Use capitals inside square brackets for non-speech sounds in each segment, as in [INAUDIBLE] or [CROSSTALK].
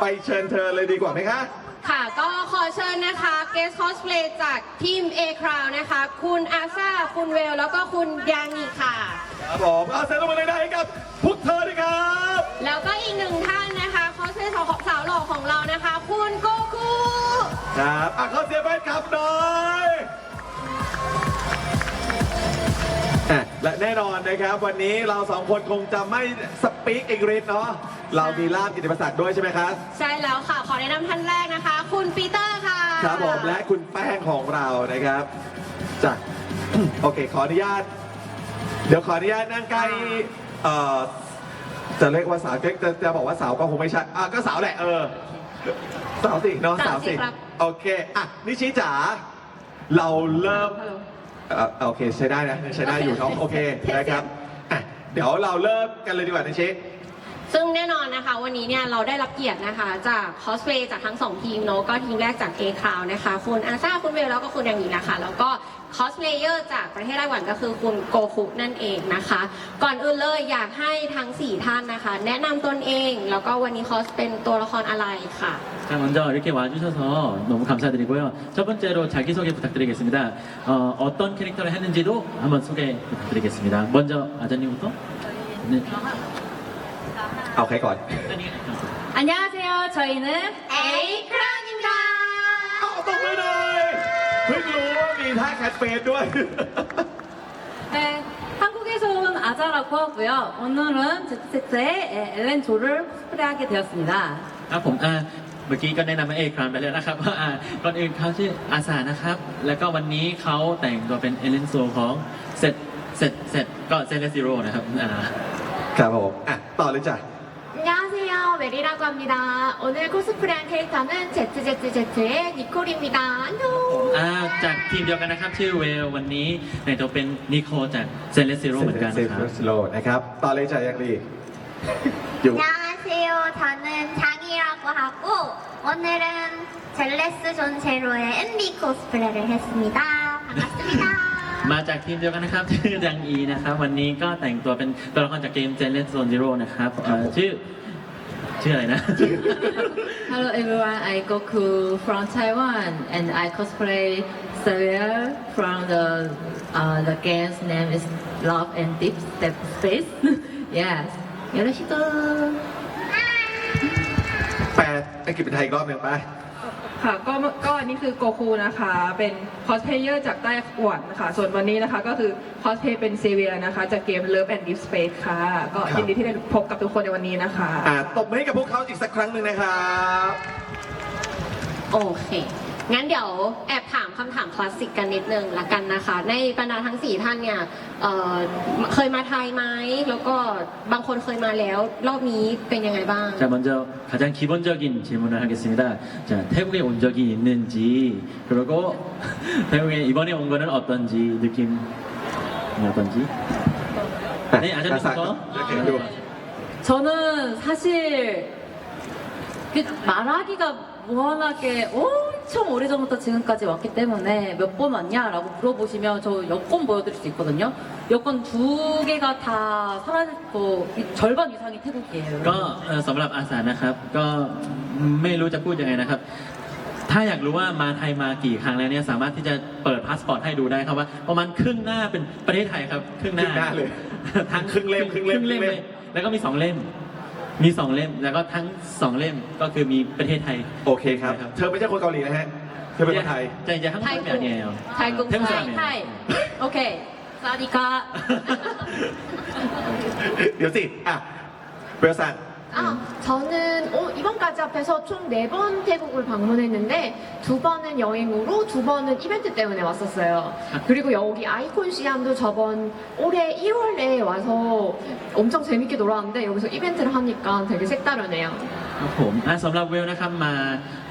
ไปเชิญเธอเลยดีกว่าไหมคะ ค่ะก็ขอเชิญนะคะ Guest Cosplay จากทีม A Crown นะคะ คุณอาซาคุณเวล แล้วก็คุณยานีค่ะ ครับผมเอาเซ็นต์มาเลยได้ให้กับพวกเธอด้วยครับ แล้วก็อีกหนึ่งท่านนะคะคอสเพลย์สาวสาวหล่อของเรานะคะ คุณโกคูครับอะขอเสียงแฟนคลับหน่อยอะและแน่นอนนะครับ วันนี้เราสองคนคงจะไม่สปีกอังกฤษเนาะ เรามีล่ามกิตติมศักดิ์ด้วยใช่ไหมครับ ใช่แล้วค่ะ ขอแนะนำท่านแรกนะคะ คุณปีเตอร์ค่ะครับผมและคุณแป้งของเรานะครับจ้ะ โอเค ขออนุญาต เดี๋ยวขออนุญาตนั่งใกล้เอ่อจะเรียกว่าสาวจะจะจะบอกว่าสาวก็คงไม่ใช่อะก็สาวแหละเออสาวสิเนาะสาวสิครับโอเคอะนิชิจ๋าเราเริ่มเอ่อโอเคใช้ได้นะใช้ได้อยู่เนาะโอเคนะครับอะเดี๋ยวเราเริ่มกันเลยดีกว่านิชิ ซึ่งแน่นอนนะคะ วันนี้เนี่ยเราได้รับเกียรตินะคะ จากคอสเพลย์จากทั้งสองทีมเนอะก็ทีมแรกจาก A Crown นะคะ คุณอาซาคุณเวลแล้วก็คุณยางนีนะคะ แล้วก็คอสเพลเยอร์จากประเทศไต้หวันก็คือคุณโกคุนั่นเองนะคะ ก่อนอื่นเลยอยากให้ทั้ง 4 ท่านนะคะ แนะนำตนเอง แล้วก็วันนี้คอสเป็นตัวละครอะไรค่ะ 자, 먼저 이렇게 와주셔서 너무 감사드리고요. 첫 번째로 자기소개 부탁드리겠습니다. 어, 어떤 캐릭터를 했는지도 한번 소개 부탁드리겠습니다. 먼저 아자님부터. 네. เอาใครก่อน 안녕하세요. 저희는 A Crown입니다. เอาตบมือหน่อยเพิ่งรู้ว่ามีท่าแคทเฟสด้วย 네, 한국에서 온 아자라고 하고요. 오늘은 제트세트의 엘렌 조를 코스프레하게 되었습니다. ครับผมอ่าเมื่อกี้ก็แนะนำมาเอกครั้งไปแล้วนะครับว่าอ่าก่อนอื่นเขาชื่ออาสานะครับ แล้วก็วันนี้เขาแต่งตัวเป็นเอเลนโซของเซตเซตเซตก็เซเลซิโรนะครับอ่า ครับผม อ่ะ ต่อเลยจ้ะ 안녕하세요. 웨리라고 합니다. 오늘 코스프레한 캐릭터는 ZZZ의 니콜입니다. 안녕. อ่าจากทีมเดียวกันนะครับ ชื่อเวลวันนี้แต่งตัวเป็นนิโคจากเซเลซิโรเหมือนกัน เซฟ นะครับ สโลนะครับ ต่อเลยจ้ะยังดี อยู่ 안녕하세요. 저는 장이라고 하고 오늘은 젤레스 존 제로의 MB 코스프레를 했습니다. 반갑습니다. มาจากทีมเดียวกันนะครับ ชื่อดังอีนะครับ วันนี้ก็แต่งตัวเป็นตัวละครจากเกม g e n e s Zone Zero นะครับเอ่อชื่อ ชื่ออะไรนะ [LAUGHS] Hello everyone, I Goku from Taiwan and I cosplay Xavier from the uh, the game's name is Love and Deep Step Space. [LAUGHS] yes. よろしく。แปลอังกฤษเป็นไทยอีกรอบหนึ่งไป ค่ะก็ก็อันนี้คือโกคูนะคะ เป็นคอสเพลเยอร์จากไต้หวันค่ะส่วนวันนี้นะคะก็คือคอสเพลย์เป็นเซเวียนะคะ จากเกม Love and Deep Space ค่ะ ก็ครับยินดีที่ได้พบกับทุกคนในวันนี้นะคะ อะตบมือให้กับพวกเขาอีกสักครั้งหนึ่งนะครับ โอเค งั้นเดี๋ยวแอบถามคำถามคลาสสิกกันนิดนึงละกันนะคะ ในบรรดาทั้งสี่ท่านเนี่ยเเคยมาไทยไหมแล้วก็บางคนเคยมาแล้ว รอบนี้เป็นยังไงบ้างจ자먼저 가장 기본적인 질문을 하겠습니 다. 자 태국에 온 적이 있는지 그리고 태국에 이번에 온 거는 어떤지 느낌 어떤 지. 네 아저씨부 터. 저는 사실 그 말하기가 무한하게 오 엄청 오래전부터 지금까지 왔기 때문에 몇 번 왔냐라고 물어보시면 저 여권 보여드릴 수 있거든요. 여권 두 개가 다 사라졌고 이 절반 이상이 태국이에요. ก็เอ่อสำหรับอาสานะครับ ก็ไม่รู้จะพูดยังไงนะครับ ถ้าอยากรู้ว่ามาไทยมากี่ครั้งแล้วเนี่ยสามารถที่จะเปิดพาสปอร์ตให้ดูได้ครับว่าประมาณครึ่งหน้าเป็นประเทศไทยครับ ครึ่งหน้า ครึ่งหน้าเลย ทั้ง ครึ่งเล่มครึ่งเล่ม ครึ่งเล่ม ครึ่งเล่ม เลยแล้วก็มีสองเล่ม มีสองเล่ม แล้วก็ทั้งสองเล่มก็คือมีประเทศไทย โอเคครับ เธอไม่ใช่คนเกาหลีนะฮะ เธอเป็นคนไทย จะจะทั้งหมดแบบนี้ 타이국 태국 타이 사람이에요. 타이 오케이 사디카 เดี๋ยวสิ อ่ะเบลสัน 아, 저는 어, 이번까지 합해서 총 네 번 태국을 방문했는데 두 번은 여행으로 두 번은 이벤트 때문에 왔었어요. 그리고 여기 아이콘 시암도 저번 올해 1월에 와서 엄청 재밌게 놀았는데 여기서 이벤트를 하니까 되게 색다르네요. ครับผมอ่ะสำหรับเวลนะครับมา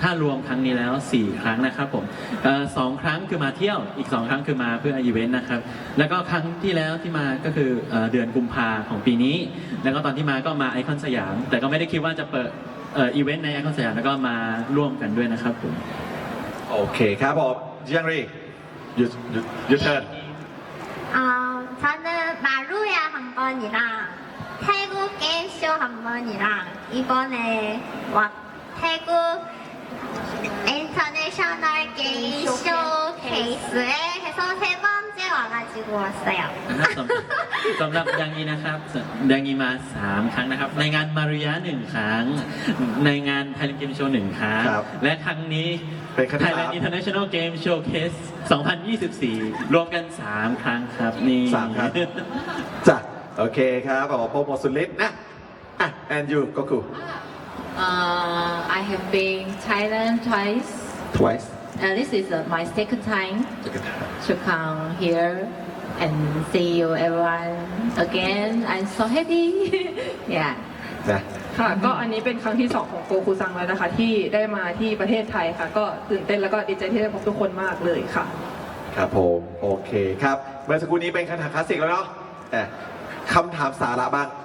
ถ้ารวมครั้งนี้แล้ว 4 ครั้งนะครับผมเอ่อสองครั้งคือมาเที่ยวอีก 2 ครั้งคือมาเพื่ออีเวนต์นะครับ แล้วก็ครั้งที่แล้วที่มาก็คือเอ่อเดือนกุมภาของปีนี้ แล้วก็ตอนที่มาก็มาไอคอนสยาม แต่ก็ไม่ได้คิดว่าจะเปิดเอ่ออีเวนต์ในไอคอนสยามแล้วก็มาร่วมกันด้วยนะครับผม โอเคครับผมจียงรีหยุดหยุดหยุดเชิญ 아, 저는 마루야 한 번이랑 태국 게임쇼 한 번이랑 이번에 왔고 태국 인터내셔널 게임 쇼케이스에 해서 세 번째 와가지고 왔어요. นะครับสำสำหรับยังนี้นะครับยังนี้มาสามครั้งนะครับ ในงานมาริยะหนึ่งครั้ง ในงานไทยแลนด์เกมโชว์หนึ่งครั้ง ครับ และครั้งนี้ เป็นครั้งที่ Thailand สาม International Game Showcase 2024 รวมกัน 3 ครั้งครับ นี่ สามครับ จ้ะโอเคครับขอโปรโมทสุดฤทธิ์นะ อะ and you ก็คือ Uh, I have been Thailand twice. twice Uh, this is uh, my second time to come here and see you everyone again. I'm so happy. yeah. นะค่ะก็อันนี้เป็นครั้งที่2ของโกคูซังแล้วนะคะ ที่ได้มาที่ประเทศไทยค่ะ ก็ตื่นเต้นแล้วก็ดีใจที่ได้พบทุกคนมากเลยค่ะ ครับผม โอเคครับ เมื่อสักครู่นี้เป็นคำถามคลาสสิกแล้วเนาะแต่คำถามสาระบ้างค่ะก็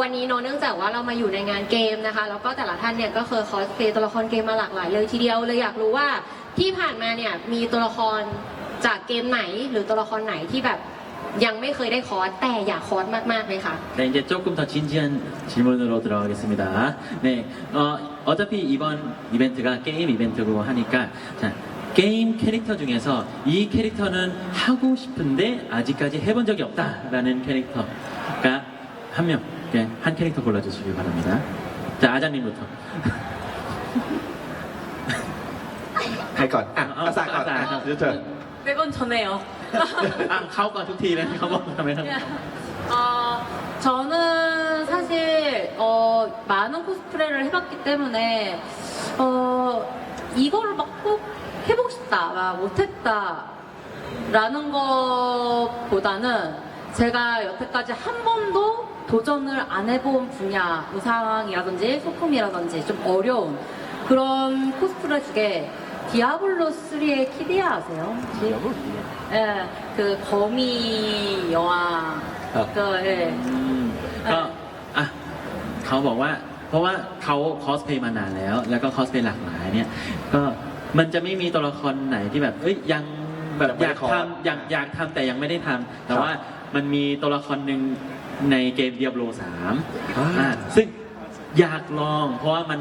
วันนี้เนอะเนื่องจากว่าเรามาอยู่ในงานเกมนะคะ แล้วก็แต่ละท่านเนี่ยก็เคยคอสเพลย์ตัวละครเกมมาหลากหลายเลยทีเดียวเลยอยากรู้ว่าที่ผ่านมาเนี่ยมีตัวละครจากเกมไหนหรือตัวละครไหนที่แบบยังไม่เคยได้คอร์สแต่อยากคอร์สมากๆเลยค่ะ 네, 이제 조금 더 진지한 질문으로 들어가겠습니다. 네, 어, 어차피 이번 이벤트가 게임 이벤트고 하니까, 자, 게임 캐릭터 중에서 이 캐릭터는 하고 싶은데 아직까지 해본 적이 없다라는 캐릭터가 한 명, 네, 한 캐릭터 골라주시기 바랍니다. 자, 아자님부터. ใครก่อน อ่ะ เอา อาสาก่อน อาสา อ่ะ ครับ เดี๋ยวเชิญ 매번 전해요. [LAUGHS] 아, 가오가 두티 이런 거 먹으면 어, 저는 사실 어, 많은 코스프레를 해봤기 때문에 어, 이거를 막 꼭 해보고 싶다, 막 못했다라는 것보다는 제가 여태까지 한 번도 도전을 안 해본 분야, 의상이라든지 소품이라든지 좀 어려운 그런 코스프레 중에 디아블로 3의 키디아 아세요? 혹시? 예, 그 거미 여왕. 아. 그, 예. อืมก็อ่ะเขาบอกว่า เพราะว่าเขาคอสเพย์มานานแล้ว แล้วก็คอสเพย์หลากหลายเนี่ย ก็มันจะไม่มีตัวละครไหนที่แบบ เอ้ยยังแบบ ยังไม่ อ ได้ ยาก คอร์ส ทำอยากอยากทำแต่ยังไม่ได้ทำแต่ ครับ ว่ามันมีตัวละครหนึ่ง ในเกม Diablo 3 อ่า อ่าซึ่งอยากลอง เพราะว่ามัน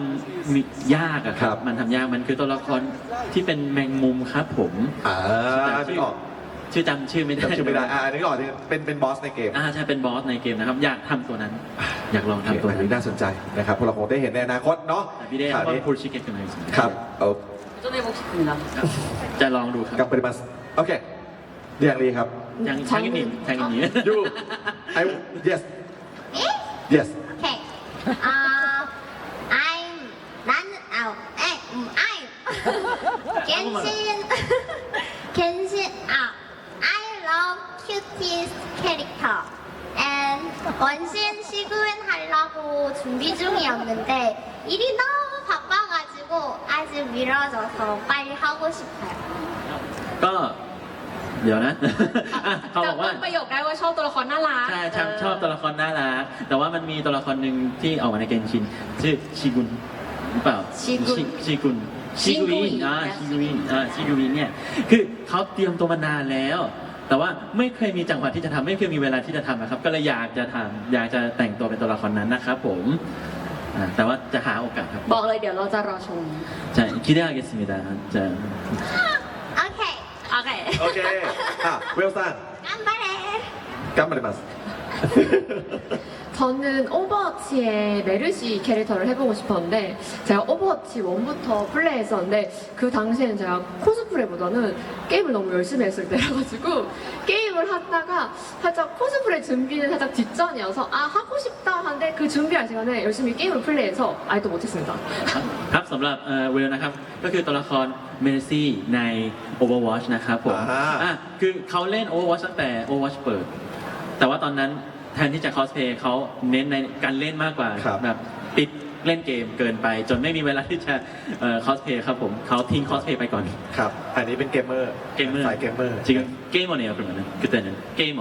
มียากอะค ครั รับ บ มันทำยาก มันคือตัวละครที่เป็นแมงมุมครับผม อ่านึกออก ชื่อจำชื่อไม่ได้ จำชื่อไม่ได้ อ่านึกออกที่เป็นเป็นบอสในเกม อ่าใช่เป็นบอสในเกมนะครับ อยากทำตัวนั้น อยากลอง โอเค ทำตัว อัน นั้ นี้ น น่าสนใจนะครับพวกเราคงได้เห็นในอนาคตเนาะ แต่พี่เด้ ข่าว ก็ นี้ พูดชิคเก้นกันเลย ครับเอา 도전해보고 싶습니다. จะลองดูครับ กับปริมาณโอเค เรียงรีครับ ยังทางนี้ทางนี้ you I yes yes Okay. 아, I'm 나는 아, 에, 음, I'm [LAUGHS] 겐신 겐신 아, I love cuties 캐릭터 and 원신 시그윈 하려고 준비 중이었는데 일이 너무 바빠가지고 아직 미뤄져서 빨리 하고 싶어요. ก็ เดี๋ยวนะเขาบอกว่าประโยคได้ว่าชอบตัวละครน่ารักใช่ชอบตัวละครน่ารักแต่ว่ามันมีตัวละครหนึ่งที่ออกมาในเกมชินชื่อชิกุนหรือเปล่าชิกุน ชิกุนชิกุนอ่าชิกุนอ่าชิกุนเนี่ยคือเขาเตรียมตัวมานานแล้ว แต่ว่าไม่เคยมีจังหวะที่จะทำไม่เคยมีเวลาที่จะทำนะครับ ก็เลยอยากจะทำอยากจะแต่งตัวเป็นตัวละครนั้นนะครับผมแต่ว่าจะหาโอกาสครับบอกเลยเดี๋ยวเราจะรอชม ใช่คิดได้เกสมิดาจะ โอเค โอเค อ่ะ เวลซัน 깜발해. กัมมาริมัส [LAUGHS] 저는 오버워치의 메르시 캐릭터를 해보고 싶었는데 제가 오버워치 1부터 플레이했었는데 그 당시에는 제가 코스프레보다는 게임을 너무 열심히 했을 때여가지고 게임을 하다가 살짝 코스프레 준비는 살짝 뒷전이어서 아 하고 싶다 하는데 그 준비할 시간에 열심히 게임을 플레이해서 아직도 못했습니다. ครับสำหรับเอ่อเวลนะครับ ก็คือตัวละครเมอร์ซี่ใน Overwatch นะครับผม อ่า อ่ะคือเขาเล่น Overwatch ตั้งแต่ Overwatch เปิด แต่ว่าตอนนั้นแทนที่จะคอสเพย์เขาเน้นในการเล่นมากกว่า ครับ แบบติดเล่นเกมเกินไป จนไม่มีเวลาที่จะคอสเพย์ครับผมเขาทิ้งคอสเพย์ไปก่อน ครับ อันนี้เป็นเกมเมอร์ เกมเมอร์ สายเกมเมอร์ จริงเกมอะไรครับ그러면은 그때는 게이머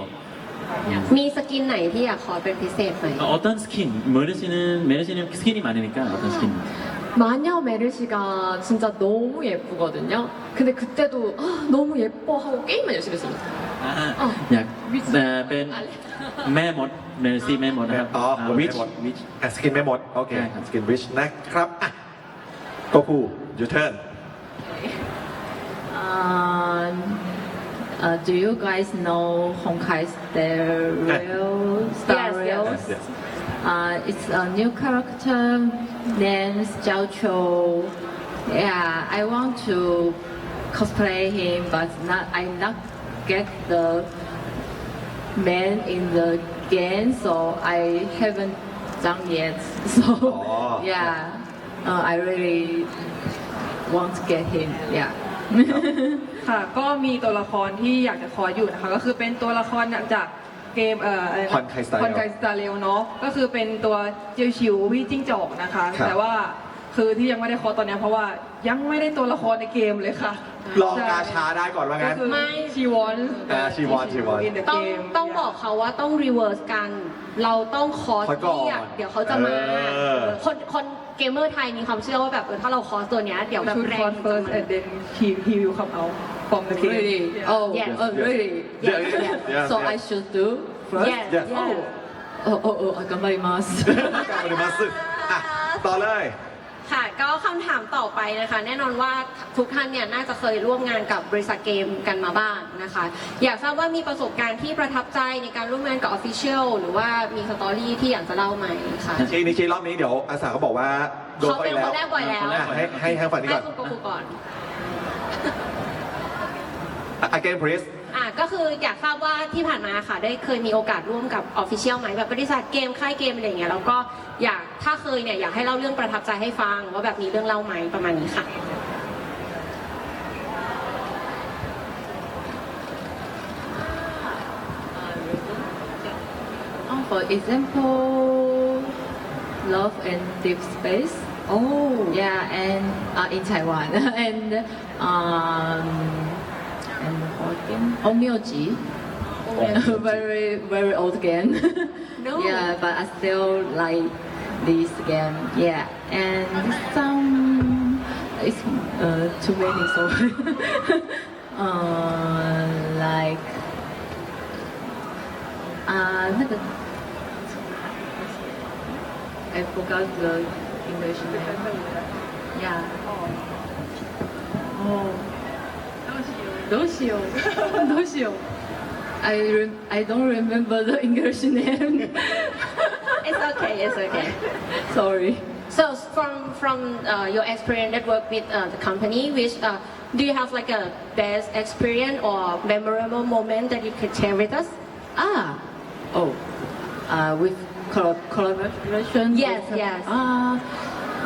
มีสกินไหนที่อยากคอร์สเป็นพิเศษไหม 어떤 스킨 메르시는 메르시는 스킨이 많으니까 어떤 스킨 마녀 메르시가 진짜 너무 예쁘거든요. 근데 그때도 아, 너무 예뻐 하고 게임만 열심히 했습니다. อ่า อ๋อ อยากเอ่อเป็นแม่มดเมอร์ซี่แม่มดนะครับ อ๋อคน วิ ไม่ ช หมด วิช อ่ะสกินไม่หมด โอเค ใช่ครับ สกินวิชนะครับอ่ะโกคูยูเทิร์น Um, uh, do you guys know Honkai Star Rail? Star Yes, yes. Rails? Yes, yes. Uh, it's a new character named Xiao Chou. Yeah, I want to cosplay him, but not I not get the man in the game, so I haven't done yet. [LAUGHS] So Oh. yeah, uh, I really want to get him. Yeah. [LAUGHS] ค่ะ ก็มีตัวละครที่อยากจะคอยอยู่นะคะ ก็คือเป็นตัวละครจากเกมเอ่ออะไรนะ Honkai Star Rail คอนไคสตาเรลเนาะก็คือเป็นตัวเจียวชิวพี่จิ้งจอกนะคะ ครับ แต่ว่าคือที่ยังไม่ได้คอตอนเนี้ยเพราะว่ายังไม่ได้ตัวละครในเกมเลยค่ะลองกาชาได้ก่อนว่าก็งั้น คือไม่ ชีวอน อ่า she want she want ต้องต้องบอกเขาว่าต้องรีเวิร์สกัน เราต้องคอสคอสก่อนที่อะเดี๋ยวเขาจะมา เออ คนคนเกมเมอร์ไทยมีความเชื่อว่าแบบเออถ้าเราคอสตัวเนี้ยเดี๋ยวแบบชุดแรคองนมันเฟิร์สจะแอมานเดนฮีฮี วิวคัมเอาฟอร์มเดอะเกม Really? Oh, Yes. oh, really? Yeah, yeah, yeah, so yeah. I should do first. Yes, Yes. yes. Oh, oh, oh, 頑張ります。 กลับมาดูมาสึอ่ะต่อเลย ค่ะก็คำถามต่อไปนะคะ แน่นอนว่าทุกท่านเนี่ยน่าจะเคยร่วมงานกับบริษัทเกมกันมาบ้างนะคะ อยากทราบว่ามีประสบการณ์ที่ประทับใจในการร่วมงานกับออฟฟิเชียลหรือว่ามีสตอรี่ที่อยากจะเล่าไหมคะ ชีนิชีรอบนี้เดี๋ยวอาสาเขาบอกว่าโดน เขา ไป เป็น แล้ ค วน แรกบ่อยแล้ว อ่ะให้ให้ให้ฝั่งนี้ ให้ ก่อน คุณโกคุก่อน again please อะก็คืออยากทราบว่าที่ผ่านมาค่ะ ได้เคยมีโอกาสร่วมกับออฟฟิเชียลไหมแบบบริษัทเกมค่ายเกมอะไรอย่างเงี้ยแล้วก็อยากถ้าเคยเนี่ยอยากให้เล่าเรื่องประทับใจให้ฟังว่าแบบมีเรื่องเล่าไหมประมาณนี้ค่ะ Oh, for example, Love and Deep Space. Oh Yeah, and uh, in Taiwan and um old game? Onmyoji. Oh, very very old game. no. [LAUGHS] Yeah, but I still like this game. Yeah, and some it's uh, too many so [LAUGHS] uh, like uh, I forgot the English name. Yeah. Oh. Oh. どうしよう。どうしよう。I rem I don't remember the English name. it's okay it's okay Sorry. So from from uh, your experience that work with uh, the company, which uh, do you have like a best experience or memorable moment that you could share with us? Ah. Oh. Uh, with collab- collaboration. Yes, with- yes. Uh,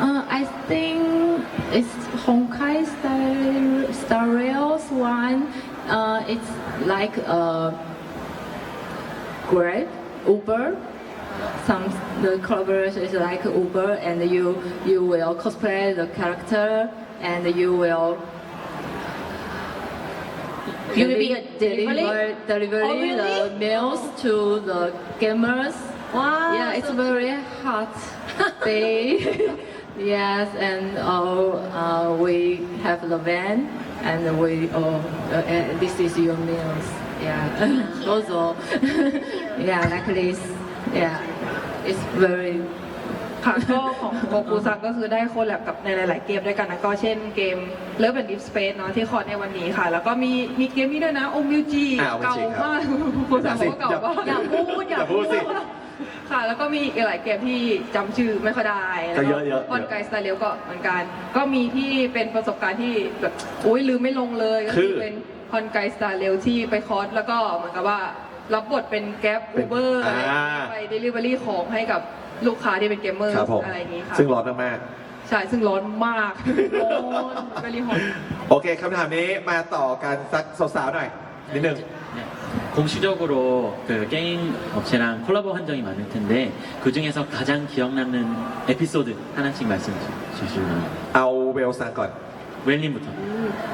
uh, I think it's Honkai Star, Star Rails one. Uh, it's like a Grab, Uber. Some the collaboration is like Uber, and you you will cosplay the character, and you will You will be a deliver delivery? deliver Oh, really? the meals to the gamers. Wow. Yeah, it's very hot [LAUGHS] day. Yes, and uh, uh, we have the van, and we oh, uh, uh, this is your meals. Yeah, also, yeah, like this. Yeah, it's very ค่ะก็ของโกคูซังก็คือได้โคแลบกับในหลาย ๆ เกมด้วยกันนะก็เช่นเกม Love and Deep Space เนาะที่คอร์ดในวันนี้ค่ะ แล้วก็มีมีเกมนี้ด้วยนะโอมิวจีอ่าเก่า OMG ครับมากโกซังบอกว่าเก่ามาก อย่าพูดอย่าอย่าพูดสิ ค่ะ แล้วก็มีอีกหลายเกมที่จำชื่อไม่ค่อยได้ก็เยอะๆเยอะออนไกสไตล์เลียวก็เหมือนกัน ก็มีที่เป็นประสบการณ์ที่แบบโอ้ยลืมไม่ลงเลยก็คืคืออเป็นคอนไกสไตล์เลียวที่ไปคอร์สแล้วก็เหมือนกับว่ารับบทเป็นแก๊ปเป็อูนเบอร์อะไรอย่างอ่าเงี้ยไปเดลิเวอรี่ของให้กับลูกค้าที่เป็นเกมเมอร์ครับผมอะไรอย่างงี้ค่ะซึ่งร้อนมากใช่ซึ่งร้อนมากร้อนเวลีฮอตๆโอเคคำถามนี้มาต่อกันสักสาวๆหน่อยนิดนึง 네. 공식적으로 그 게임 업체랑 콜라보 한 적이 많을 텐데 그 중에서 가장 기억 남는 에피소드 하나씩 말씀 주시면 เอาเวลซังก่อน 웰님부터.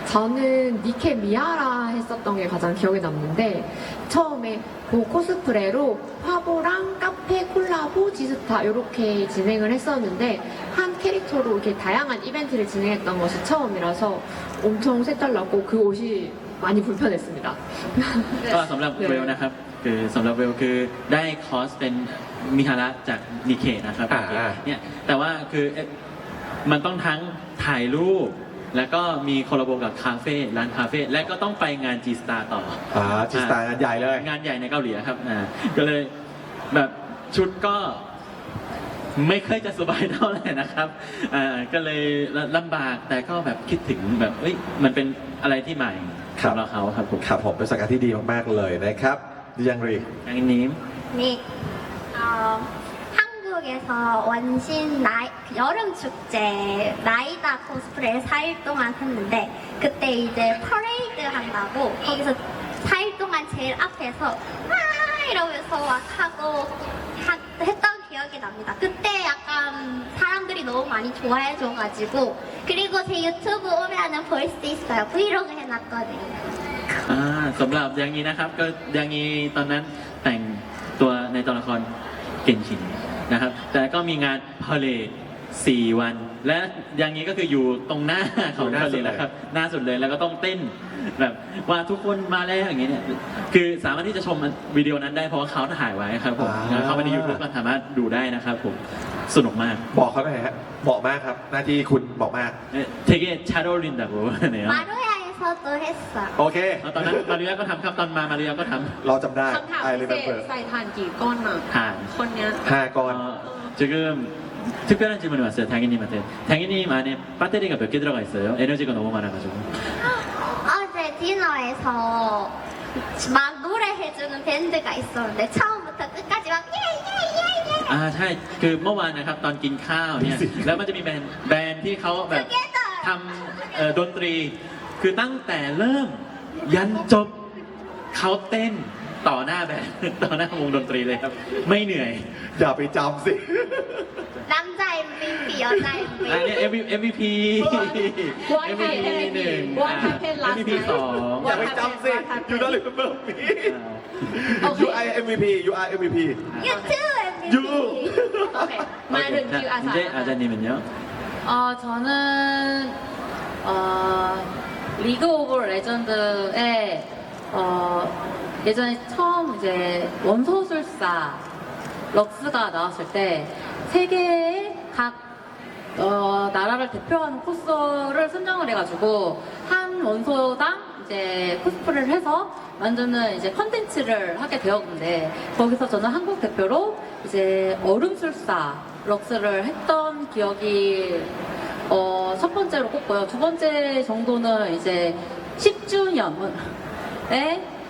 저는 니케 미아라 했을 많았었던 게 가장 기억에 남는데 처음에 그 코스프레로 화보랑 카페 콜라보 지스타 이렇게 진행을 했었는데 한 캐릭터로 이렇게 다양한 이벤트를 진행했던 것이 처음이라서 엄청 색달랐고 그 옷이 많이 불편했습니다. ก็สำหรับเวลนะครับ คือสำหรับเวลคือได้คอสเป็นมิฮาระจากนิเคนะครับ อ่าอ่า เนี่ยแต่ว่าคือเอ๊ะมันต้องทั้งถ่ายรูป แล้วก็มีคอลลาโบกับคาเฟ่ร้านคาเฟ่และก็ต้องไปงาน G Star ต่อ อ่าจิสตาร์งานใหญ่เลย งานใหญ่ในเกาหลีครับอ่าก็เลยแบบชุดก็ไม่ค่อยจะสบายเท่าไหร่นะครับอ่าก็เลยลำบากแต่ก็แบบคิดถึงแบบเอ้ยมันเป็นอะไรที่ใหม่ ครับ สำหรับเขาครับผม ครับผมเป็นสกัดที่ดีมากๆเลยนะครับดิยังรี อย่างนี้ 네. 어, 한국에서 원신 나이, 여름 축제 나이다 코스프레 4일 동안 했는데 그때 이제 퍼레이드 한다고 거기서 4일 동안 제일 앞에서 와 이러면서 막 하고 하- 했던 기억이 납니다. 그때 약간 사람들이 너무 많이 좋아해줘가지고 그리고 제 유튜브 오면은 볼 수 있어요. 브이로그 해놨거든요. อ่าสำหรับอย่างนี้นะครับ ก็อย่างนี้ตอนนั้นแต่งตัวในตัวละครเก่งชินนะครับ แต่ก็มีงานพาเลท สี่วัน และอย่างนี้ก็คืออยู่ตรงหน้าของ หน้า พา สุ เล ดเลยทนะครับ หน้าสุดเลยแล้วก็ต้องเต้นแบบว่าทุกคนมาแล้วอย่างนี้เนี่ยคือสามารถที่จะชมวิดีโอนั้นได้เพราะว่าเขาถ่ายไว้ครับผม อ่า เข้าไปในยูทูบก็สามารถดูได้นะครับผมสนุกมาก บอกเขาหน่อยฮะเหมาะมากครับ หน้าที่คุณเหมาะมาก เอ๊ะเทเกชาโดรินดับโบเนี่ย 마루야에서도 했어요. โอเค ตอนนั้นมาริยาก็ทำครับตอนมามาริยาก็ทำ เราจำได้ คำถาม I พิเศษ remember ใส่ถ่านกี่ก้อนอ่ะ ถ่าน คนเนี้ย ห้าก้อน 어, 지금 특별한 질문이 왔어요, 당연님한테. 당연님 안에 배터리가 몇 개 들어가 있어요? 에너지가 너무 많아가지고. 어제 디너에서 막 노래해주는 밴드가 있었는데 처음부터 끝까지 막 예예예예 อ่าใช่ คือเมื่อวานนะครับตอนกินข้าวเนี่ย แล้วมันจะมีแบรนด์แบรนด์ที่เขาแบบ together ทำเอ่อดนตรี คือตั้งแต่เริ่มยันจบเขาเต้น ต่อหน้าแบรนด์ ต่อหน้าวงดนตรีเลยครับ ไม่เหนื่อย อย่าไปจำสิ 남자 MVP 여자 อัน MVP นี้ MVP MVP What MVP happened? หนึ่ง What อ่า happened last MVP night? สอง อย่าไปจำสิ You don't remember me You are MVP You are MVP you too MVP You โอเค มาถึงคิวอาสา 이제 아자님은요? 어, 저는 어, 리그 오브 레전드에 어, 예전에 처음 이제 원소술사 럭스가 나왔을 때 세계의 각 어, 나라를 대표하는 코스를 선정을 해가지고 한 원소당 이제 코스프레를 해서 만드는 이제 컨텐츠를 하게 되었는데 거기서 저는 한국 대표로 이제 얼음술사 럭스를 했던 기억이 어, 첫 번째로 꼽고요. 두 번째 정도는 이제 10주년에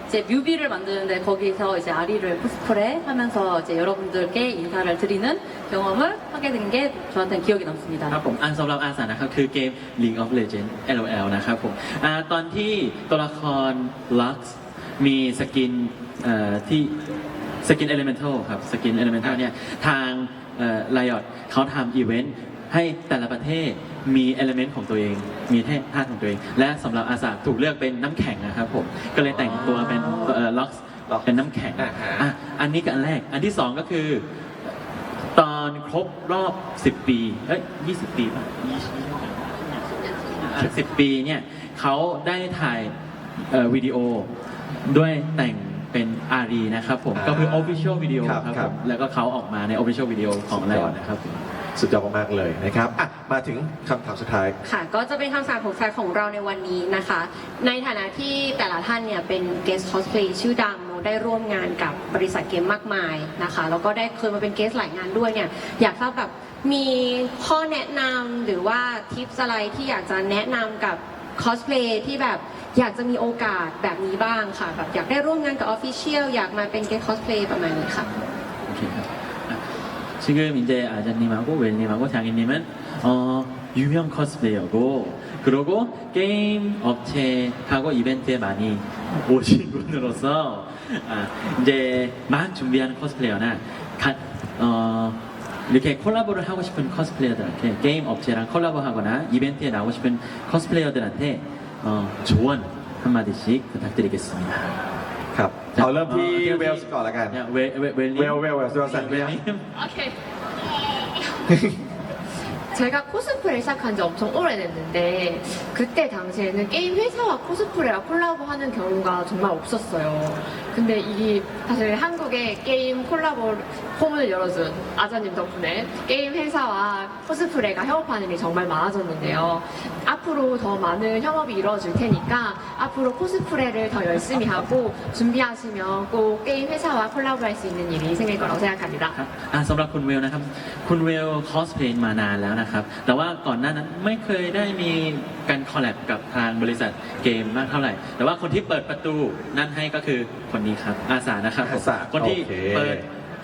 이제 뮤비를 만드는데 거기서 이제 아리를 코스프레 하면서 이제 여러분들께 인사를 드리는 경험을 하게 된 게 저한테는 기억이 남습니다. ครับผมอันสำหรับอาสานะครับคือเกม League of Legends LOL นะครับผมอ่าตอนที่ตัวละคร Lux มีสกินเอ่อที่สกิน Elemental ครับสกิน Elemental เนี่ยทางเอ่อ Riot เขาทำอีเวนต์ให้แต่ละประเทศ มี element ของตัวเอง มีเทธาตุของตัวเอง และสำหรับอาสาถูกเลือกเป็นน้ำแข็งนะครับผม ก็เลยแต่งตัวเป็นเอ่อ Lux เป็นน้ำแข็งอ่าฮะ อะอันนี้ก็อันแรก อันที่สองก็คือ ตอนครบรอบ 10 ปีเอ้ย20 ปีป่ะสิบปีเนี่ยเขาได้ถ่ายเอ่อวิดีโอด้วยแต่งเป็นอารีนะครับผมอ่าก็คือ Official Video ครับครับครัผบมแล้วก็เขาออกมาใน Official Video ของสุดไลยออดอนนะครับผม สุดยอดมากเลยนะครับอะมาถึงคำถามสุดท้าย ค่ะ ก็จะเป็นคำถามของแฟนของเราในวันนี้นะคะ ในฐานะที่แต่ละท่านเนี่ยเป็น guest cosplay ชื่อดังโมได้ร่วมงานกับบริษัทเกมมากมายนะคะ แล้วก็ได้เคยมาเป็นเกสหลายงานด้วยเนี่ย อยากทราบแบบมีข้อแนะนำหรือว่าทิปอะไรที่อยากจะแนะนำกับคอสเพลย์ที่แบบอยากจะมีโอกาสแบบนี้บ้างค่ะ แบบอยากได้ร่วมงานกับออฟฟิเชียลอยากมาเป็น guest cosplay ประมาณนี้ค่ะ โอเคครับ 지금 이제 아자님하고 웰님하고 장인님은 어, 유명 커스플레이어고 그리고 게임 업체하고 이벤트에 많이 [LAUGHS] 오신 분으로서 아, 이제 막 준비하는 커스플레이어나 가, 어, 이렇게 콜라보를 하고 싶은 커스플레이어들한테 게임 업체랑 콜라보하거나 이벤트에 나오고 싶은 커스플레이어들한테 어, 조언 한마디씩 부탁드리겠습니다. ครับเอาเริ่มที่เวลส์ก่อนละกัน เนี่ยเวเวเวลเวลเวลเวลส์เวลสันเนี่ย โอเค 제가 코스프레 시작한 지 엄청 오래됐는데 그때 당시에는 게임 회사와 코스프레가 콜라보하는 경우가 정말 없었어요. 근데 이 사실 한국에 게임 콜라보 홈을 열어준 아자님 덕분에 게임 회사와 코스프레가 협업하는 일이 정말 많아졌는데요. 앞으로 더 많은 협업이 이루어질 테니까 앞으로 코스프레를 더 열심히 하고 준비하시면 꼭 게임 회사와 콜라보할 수 있는 일이 생길 거라고 생각합니다. ครับอ่าสำหรับคุณเวลนะครับ คุณเวลคอสเพลย์มานานแล้วนะครับ ครับ แต่ว่าก่อนหน้านั้นไม่เคยได้มีการคอลแลบกับทางบริษัทเกมมากเท่าไหร่ แต่ว่าคนที่เปิดประตูนั่นให้ก็คือคนนี้ครับอาสานะครับาาคนที่เปิด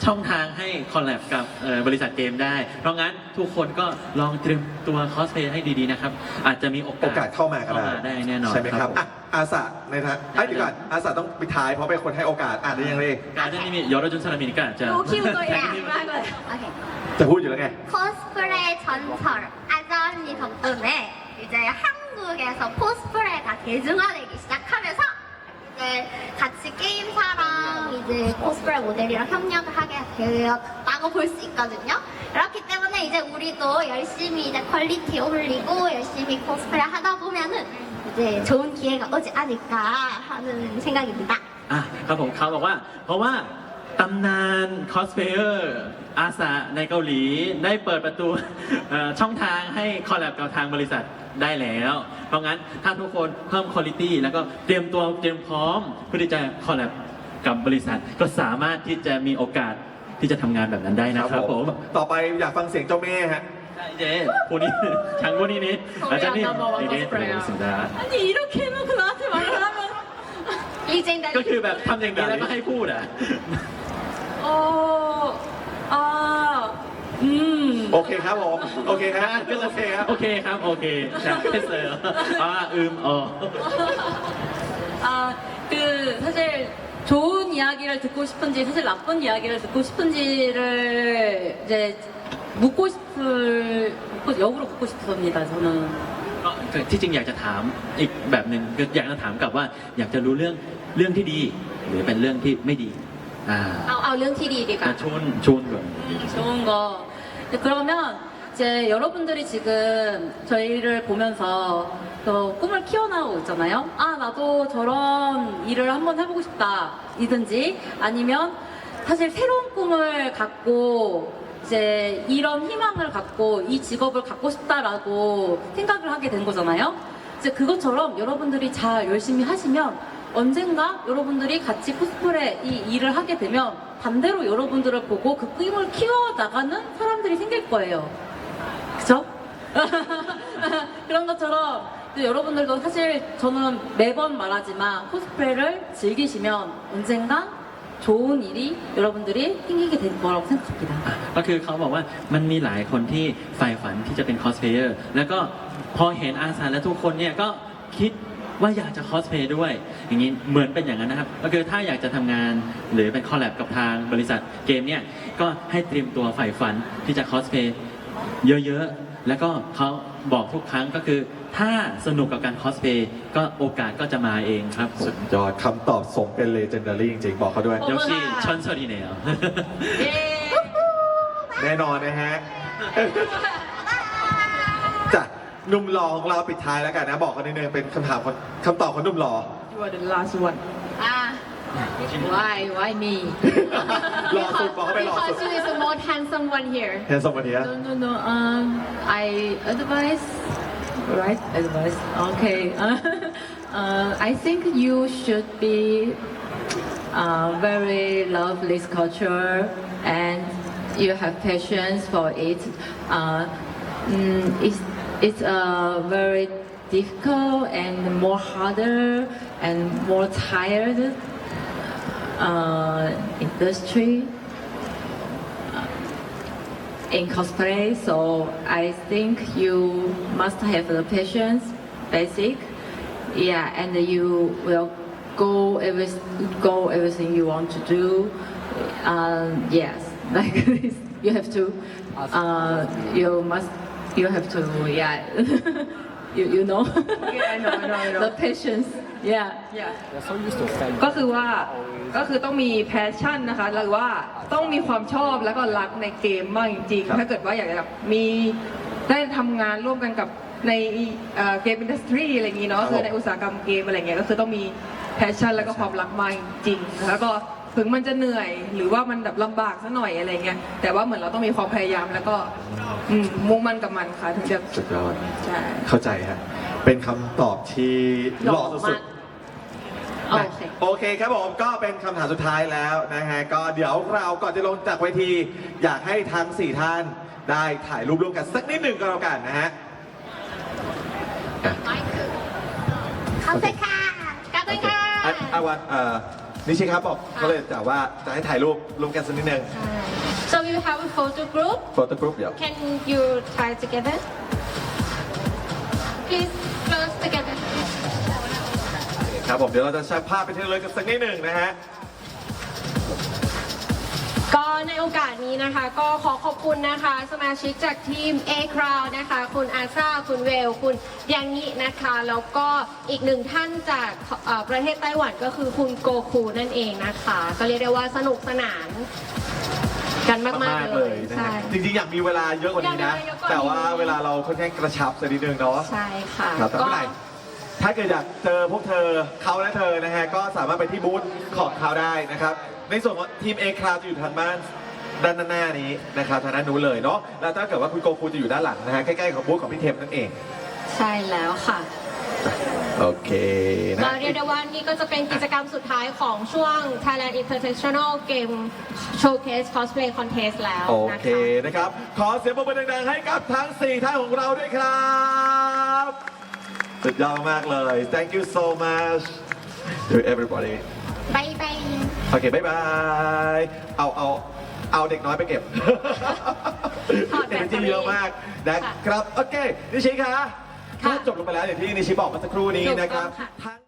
ช่องทางให้คอลแลบกับบริษัทเกมได้ เพราะงั้นทุกคนก็ลองเตรียมตัวคอสเพลย์ให้ดีๆนะครับ อาจจะมีโอกาสกาสเข้ามาก็ได้ได้แน่นอนใช่ไหมครับอะอาสาในฐานะไอ้ยเดียวก่อนอาสาต้องไปท้ายเพราะเป็นคนให้โอกาสอ่านได้ยังไง การเล่นนี้มียอดรจนสลามินก็อาจจะ รู้คิวตัวเองมากเลย โอเค ยู่แล้วไง 코스프레 전설 아자 언니 덕분에 이제 한국에서 코스프레가 대중화되기 시작하면서 이제 같이 게임사랑 이제 코스프레 모델이랑 협력을 하게 되었다고 볼 수 있거든요. 그렇기 때문에 이제 우리도 열심히 이제 퀄리티 올리고 열심히 코스프레 하다 보면은 이제 좋은 기회가 오지 않을까 하는 생각입니다. อ่ะครับผมเขาบอกว่า เพราะว่า ตำนานคอสเพลเยอร์อาสาในเกาหลีได้เปิดประตู เอ่อช่องทางให้คอลแลบกับทางบริษัทได้แล้ว เพราะงั้นถ้าทุกคนเพิ่มคุณภาพแล้วก็เตรียมตัวเตรียมพร้อมเพื่อที่จะคอลแลบกับบริษัท ก็สามารถที่จะมีโอกาสที่จะทำงานแบบนั้นได้นะครับผม ต่อไปอยากฟังเสียงเจ้าแม่ฮะ 이제 본인 장본인이 아자님 되게 들어보겠습니다. 아니 이렇게 해놓고 나한테 말을 하면 리젠다 ก็คือแบบทำอย่างนี้แล้วก็ให้พูดอ่ะ 어... 아... 음... โอเคครับผม โอเคฮะก็โอเคครับ โอเคครับ โอเคใช่เสออ่าอืมอ๋อ 아, 그 사실 좋은 이야기를 듣고 싶은지 사실 나쁜 이야기를 듣고 싶은지를 이제 묻고 싶을 묻고- 역으로 묻고 싶습니다. 저는 ก็ที่จริงอยากจะถามอีกแบบหนึ่งคืออยากจะถามกลับว่า อยากจะรู้เรื่องเรื่องที่ดี หรือเป็นเรื่องที่ไม่ดี อ่า เอาเอาเรื่องที่ดีดีกว่า ชวนชวนก่อน 좋은 거. 네, 그러면 이제 여러분들이 지금 저희를 보면서 또 꿈을 키워나오고 있잖아요. 아, 나도 저런 일을 한번 해보고 싶다. 이든지 아니면 사실 새로운 꿈을 갖고 이제 이런 희망을 갖고 이 직업을 갖고 싶다라고 생각을 하게 된 거잖아요. 이제 그것처럼 여러분들이 잘 열심히 하시면 언젠가 여러분들이 같이 코스프레 이 일을 하게 되면 반대로 여러분들을 보고 그 꿈을 키워나가는 사람들이 생길 거예요. 그쵸? [LAUGHS] 그런 것처럼 또 여러분들도 사실 저는 매번 말하지만 코스프레를 즐기시면 언젠가 좋은 일이 여러분들이 생기게 될 거라고 생각합니다. อ่ะก็คือเขาบอกว่ามันมีหลายคนที่ใฝ่ฝันที่จะเป็นคอสเพลเยอร์แล้วก็พอเห็นอาสาและทุกคนเนี่ยก็คิด ว่าอยากจะคอสเพลย์ด้วย อย่างนี้เหมือนเป็นอย่างนั้นนะครับ ก็คือถ้าอยากจะทำงานหรือเป็นคอลแลบกับทางบริษัทเกมเนี่ยก็ให้เตรียมตัวใฝ่ฝันที่จะคอสเพลย์เยอะๆ แล้วก็เขาบอกทุกครั้งก็คือ ถ้าสนุกกับการคอสเพลย์ก็โอกาสก็จะมาเองครับผม สุดยอดคำตอบสมเป็นเลเจนดารี่จริงๆ บอกเขาด้วย 역시 천설이네요. 예. แน่นอนนะฮะ จ้ะ หนุ่มหล่อของเราปิดท้ายแล้วกันนะ บอกกันนิดนึงเป็นคำถามคนคำตอบของหนุ่มหล่อ You are the last one Ah, why, why me? หล่อสุดบอกเขาไปหล่อสุด Because you is the most handsome one here. เฮนสมวันนี้ No, no, no. Um, I advise, right? Advice. Okay. uh, I think you should be uh, very love this culture and you have passions for it. Uh, mm, it's it's uh, very difficult and more harder and more tired uh, industry in cosplay, so I think you must have the patience, basic, yeah, and you will go every go everything you want to do. Um, yes, [LAUGHS] like this, you have to. Uh, you must. You have to. Yeah. you you know Yeah, I know, I know, I know. the patience yeah Yeah ก็คือว่าก็คือต้องมีแพชชั่นนะคะหรือว่าต้องมีความชอบแล้วก็รักในเกมมากจริงครับ ๆ ถ้าเกิดว่าอยากจะแบบมีได้ทำงานร่วมกันกับในเอ่อเกมอินดัสทรีอะไรอย่างนี้เนาะคือในอุตสาหกรรมเกมอะไรเงี้ยก็คือต้องมีแพชชั่นแล้วก็ความรักมากจริงๆแล้วก็ ถึงมันจะเหนื่อยหรือว่ามันแบบลำบากสักหน่อยอะไรเงี้ยแต่ว่าเหมือนเราต้องมีความพยายามแล้วก็อืมมุ่งมั่นกับมันค่ะถึงจะสุดยอด ใช่ เข้าใจฮะ เป็นคำตอบที่หล่อสุดๆ โอเค โอเคครับผมก็เป็นคำถามสุดท้ายแล้วนะฮะก็เดี๋ยวเราก่อนจะลงจากเวที อยากให้ทั้ง 4 ท่านได้ถ่ายรูปร่วมกันสักนิดหนึ่งก็แล้วกันนะฮะ ขอบคุณค่ะกาตันค่ะ อะอาวันเอ่อ นิชิครับบอกเขาเลยแต่ว่าจะให้ถ่ายรูปร่วมกันสักนิดหนึ่ง so we have a photo group โฟโต้กรุ๊ปเดี๋ยว can you try together please close together ครับผมเดี๋ยวเราจะแชร์ภาพไปที่ระลึกกันสักนิดหนึ่งนะฮะก็ ในโอกาสนี้นะคะ ก็ขอขอบคุณนะคะ สมาชิกจากทีม A Crowd นะคะ คุณอาซาคุณเวล คุณยังงินะคะ แล้วก็อีกหนึ่งท่านจากเอ่อประเทศไต้หวันก็คือคุณโกคูนั่นเองนะคะ ก็เรียกได้ว่าสนุกสนานกันมากมากๆๆเลเลยยนะใช่ ฮะจริงๆ อยากมีเวลาเยอะกว่านี้นะ อยากมีเวลาเยอะกว่านี้ แต่ว่าเวลาเราค่อนข้างกระชับสักนิดนึงเนาะใช่ค่ะ ครับแต่ไม่เป็นไรถ้าเกิดอยากเจอพวกเธอเขาและเธอนะฮะ ก็สามารถไปที่บูธของเขาได้นะครับ ในส่วนของทีม A Cloud จะอยู่ทางบ้านด้านหน้านี้นะครับทางด้านนู้นเลยเนาะแล้วถ้าเกิดว่าคุณโกคูจะอยู่ด้านหลังนะฮะใกล้ๆกับบูธของพี่เทมนั่นเองใช่แล้วค่ะ โอเคนะเราเรียกได้ว่านี่ก็จะเป็นกิจกรรมสุดท้ายของช่วง Thailand International Game Showcase Cosplay Contest แล้วโอนะเคคะนะครับ ขอเสียงปรบมือดังๆให้กับทั้ง 4 ท่านของเราด้วยครับสุดยอดมากเลย thank you so much to everybody บายบาย โอเคบายบายเอาเอาเอาเด็กน้อยไปเก็บถอดแบเอตเนเตอจีรี่เยอะมากนะครับ โอเค นิชิคะค่ะจบลงไปแล้วอย่างที่นิชิบอกเมื่อสักครู่นี้ถูกต้องนะครับค่ะ ทั้ง